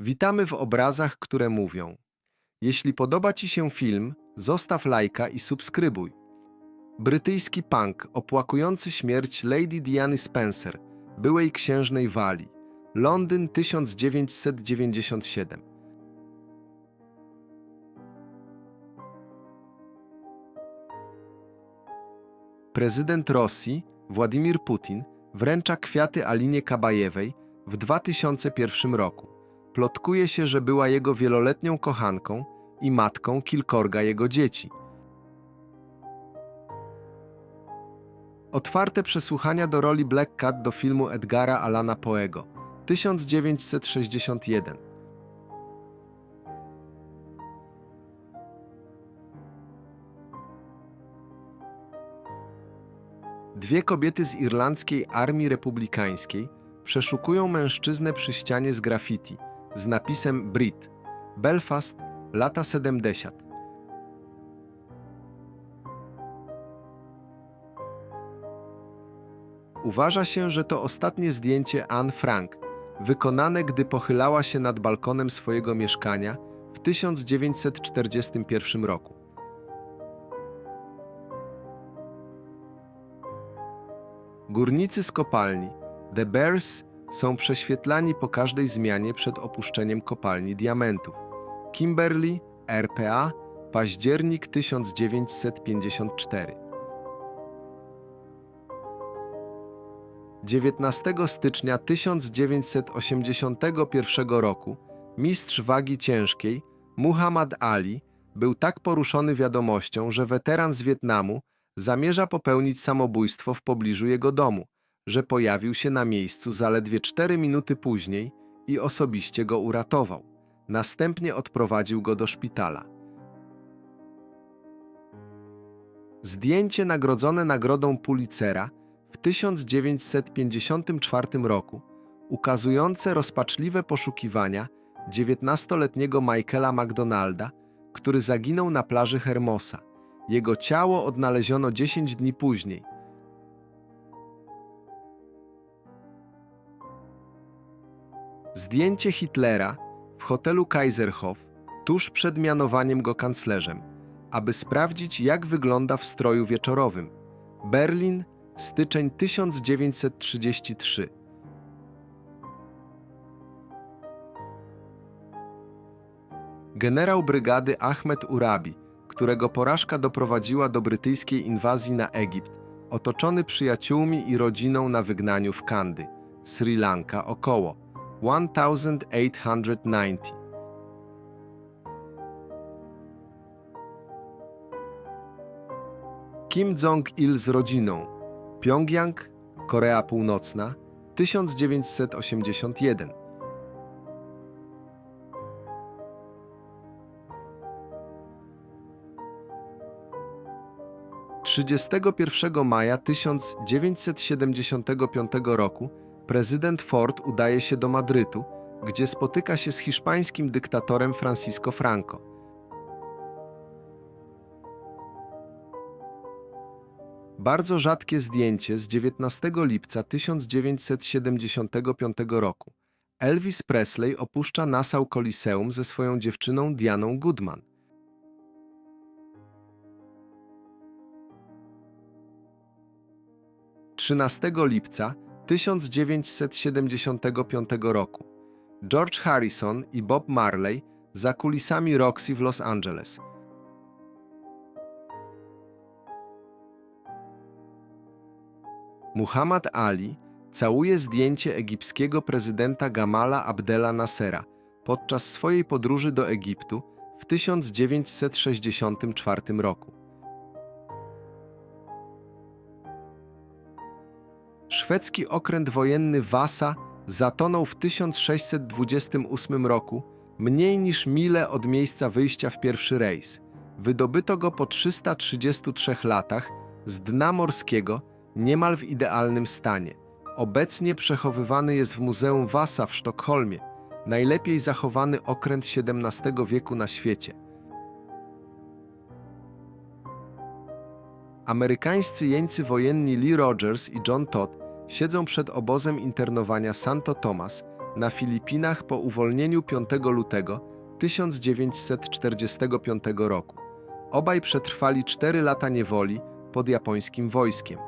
Witamy w obrazach, które mówią. Jeśli podoba Ci się film, zostaw lajka i subskrybuj. Brytyjski punk opłakujący śmierć Lady Diany Spencer, byłej księżnej Walii. Londyn 1997. Prezydent Rosji, Władimir Putin, wręcza kwiaty Alinie Kabajewej w 2001 roku. Plotkuje się, że była jego wieloletnią kochanką i matką kilkorga jego dzieci. Otwarte przesłuchania do roli Black Cat do filmu Edgara Alana Poego 1961. Dwie kobiety z irlandzkiej armii republikańskiej przeszukują mężczyznę przy ścianie z graffiti z napisem Brit, Belfast, lata 70. Uważa się, że to ostatnie zdjęcie Anne Frank, wykonane gdy pochylała się nad balkonem swojego mieszkania w 1941 roku. Górnicy z kopalni The Bears są prześwietlani po każdej zmianie przed opuszczeniem kopalni diamentów. Kimberley, RPA, październik 1954. 19 stycznia 1981 roku mistrz wagi ciężkiej Muhammad Ali był tak poruszony wiadomością, że weteran z Wietnamu zamierza popełnić samobójstwo w pobliżu jego domu, że pojawił się na miejscu zaledwie 4 minuty później i osobiście go uratował. Następnie odprowadził go do szpitala. Zdjęcie nagrodzone nagrodą Pulitzera w 1954 roku, ukazujące rozpaczliwe poszukiwania 19-letniego Michaela McDonalda, który zaginął na plaży Hermosa. Jego ciało odnaleziono 10 dni później. Zdjęcie Hitlera w hotelu Kaiserhof tuż przed mianowaniem go kanclerzem, aby sprawdzić, jak wygląda w stroju wieczorowym. Berlin, styczeń 1933. Generał brygady Ahmed Urabi, którego porażka doprowadziła do brytyjskiej inwazji na Egipt, otoczony przyjaciółmi i rodziną na wygnaniu w Kandy, Sri Lanka około 1890. Kim Jong-il z rodziną. Pjongjang, Korea Północna, 1981. Trzydziestego pierwszego maja 1975 roku prezydent Ford udaje się do Madrytu, gdzie spotyka się z hiszpańskim dyktatorem Francisco Franco. Bardzo rzadkie zdjęcie z 19 lipca 1975 roku. Elvis Presley opuszcza Nassau Coliseum ze swoją dziewczyną Dianą Goodman. Trzynastego lipca 1975 roku. George Harrison i Bob Marley za kulisami Roxy w Los Angeles. Muhammad Ali całuje zdjęcie egipskiego prezydenta Gamala Abdela Nassera podczas swojej podróży do Egiptu w 1964 roku. Szwedzki okręt wojenny Wasa zatonął w 1628 roku, mniej niż mile od miejsca wyjścia w pierwszy rejs. Wydobyto go po 333 latach z dna morskiego, niemal w idealnym stanie. Obecnie przechowywany jest w Muzeum Wasa w Sztokholmie, najlepiej zachowany okręt XVII wieku na świecie. Amerykańscy jeńcy wojenni Lee Rogers i John Todd siedzą przed obozem internowania Santo Tomas na Filipinach po uwolnieniu 5 lutego 1945 roku. Obaj przetrwali 4 lata niewoli pod japońskim wojskiem.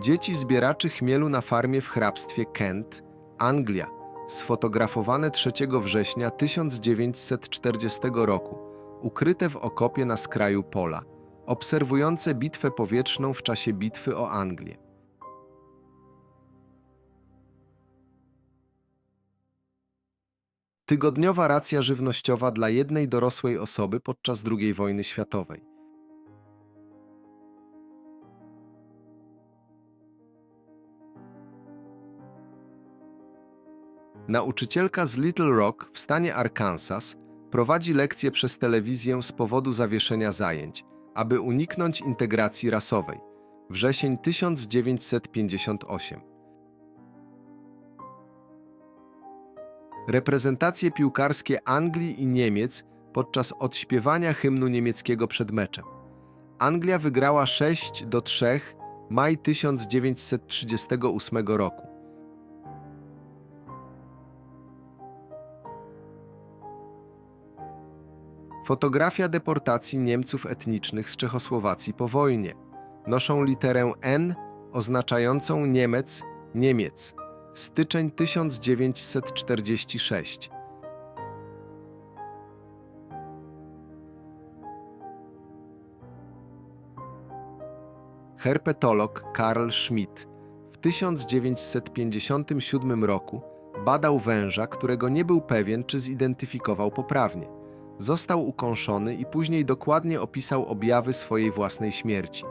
Dzieci zbieraczy chmielu na farmie w hrabstwie Kent, Anglia, sfotografowane 3 września 1940 roku, ukryte w okopie na skraju pola, obserwujące bitwę powietrzną w czasie bitwy o Anglię. Tygodniowa racja żywnościowa dla jednej dorosłej osoby podczas II wojny światowej. Nauczycielka z Little Rock w stanie Arkansas prowadzi lekcje przez telewizję z powodu zawieszenia zajęć, aby uniknąć integracji rasowej. Wrzesień 1958. Reprezentacje piłkarskie Anglii i Niemiec podczas odśpiewania hymnu niemieckiego przed meczem. Anglia wygrała 6 do 3 maj 1938 roku. Fotografia deportacji Niemców etnicznych z Czechosłowacji po wojnie. Noszą literę N oznaczającą Niemiec, Niemiec. Styczeń 1946. Herpetolog Karl Schmidt w 1957 roku badał węża, którego nie był pewien, czy zidentyfikował poprawnie. Został ukąszony i później dokładnie opisał objawy swojej własnej śmierci.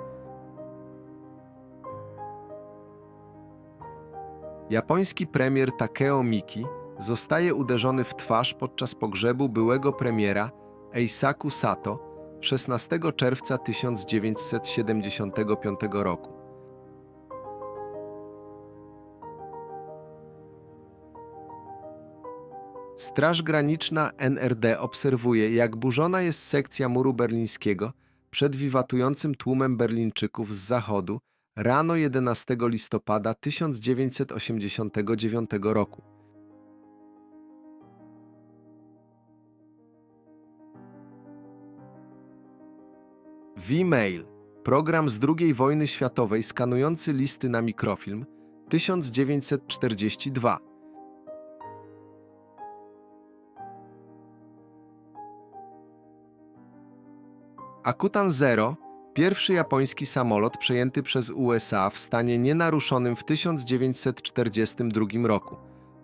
Japoński premier Takeo Miki zostaje uderzony w twarz podczas pogrzebu byłego premiera Eisaku Sato 16 czerwca 1975 roku. Straż Graniczna NRD obserwuje, jak burzona jest sekcja muru berlińskiego przed wiwatującym tłumem Berlińczyków z zachodu rano 11 listopada 1989 roku. V-Mail, program z II wojny światowej skanujący listy na mikrofilm 1942. Akutan Zero, pierwszy japoński samolot przejęty przez USA w stanie nienaruszonym w 1942 roku.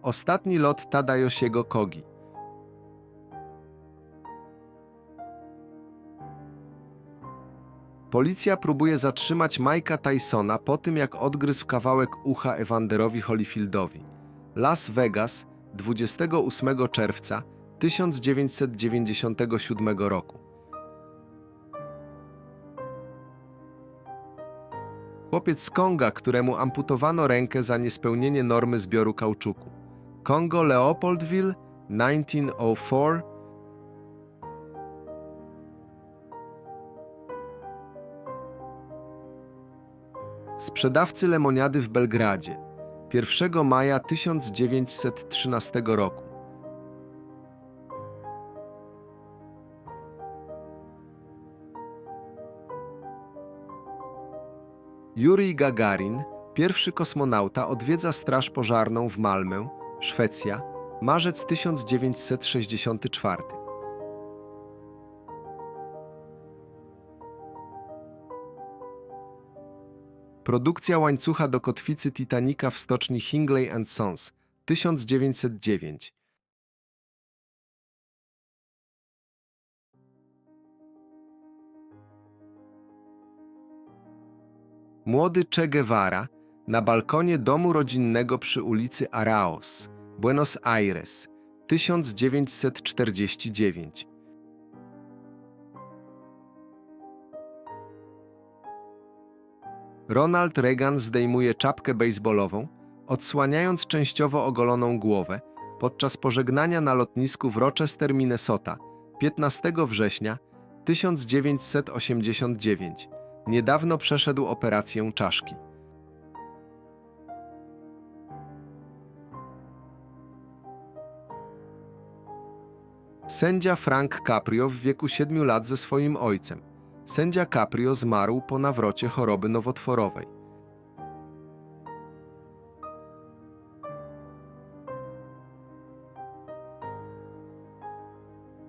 Ostatni lot Tadayoshiego Kogi. Policja próbuje zatrzymać Mike'a Tysona po tym, jak odgryzł kawałek ucha Evanderowi Holyfieldowi. Las Vegas, 28 czerwca 1997 roku. Chłopiec z Konga, któremu amputowano rękę za niespełnienie normy zbioru kauczuku. Kongo Leopoldville, 1904 Sprzedawcy lemoniady w Belgradzie 1 maja 1913 roku. Jurij Gagarin, pierwszy kosmonauta, odwiedza Straż Pożarną w Malmö, Szwecja, marzec 1964. Produkcja łańcucha do kotwicy Titanica w stoczni Hingley Sons 1909. Młody Che Guevara na balkonie domu rodzinnego przy ulicy Araos, Buenos Aires, 1949. Ronald Reagan zdejmuje czapkę bejsbolową, odsłaniając częściowo ogoloną głowę podczas pożegnania na lotnisku w Rochester, Minnesota 15 września 1989. Niedawno przeszedł operację czaszki. Sędzia Frank Caprio w wieku 7 lat ze swoim ojcem. Sędzia Caprio zmarł po nawrocie choroby nowotworowej.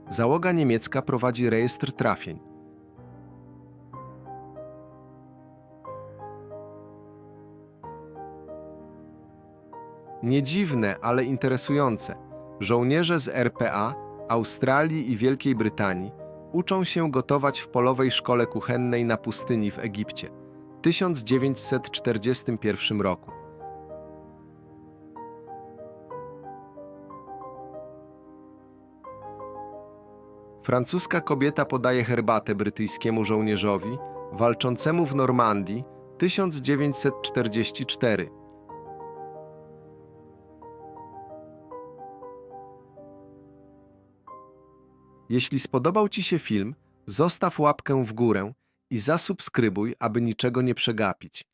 Załoga niemiecka prowadzi rejestr trafień. Nie dziwne, ale interesujące. Żołnierze z RPA, Australii i Wielkiej Brytanii uczą się gotować w polowej szkole kuchennej na pustyni w Egipcie. 1941 roku. Francuska kobieta podaje herbatę brytyjskiemu żołnierzowi walczącemu w Normandii 1944. Jeśli spodobał Ci się film, zostaw łapkę w górę i zasubskrybuj, aby niczego nie przegapić.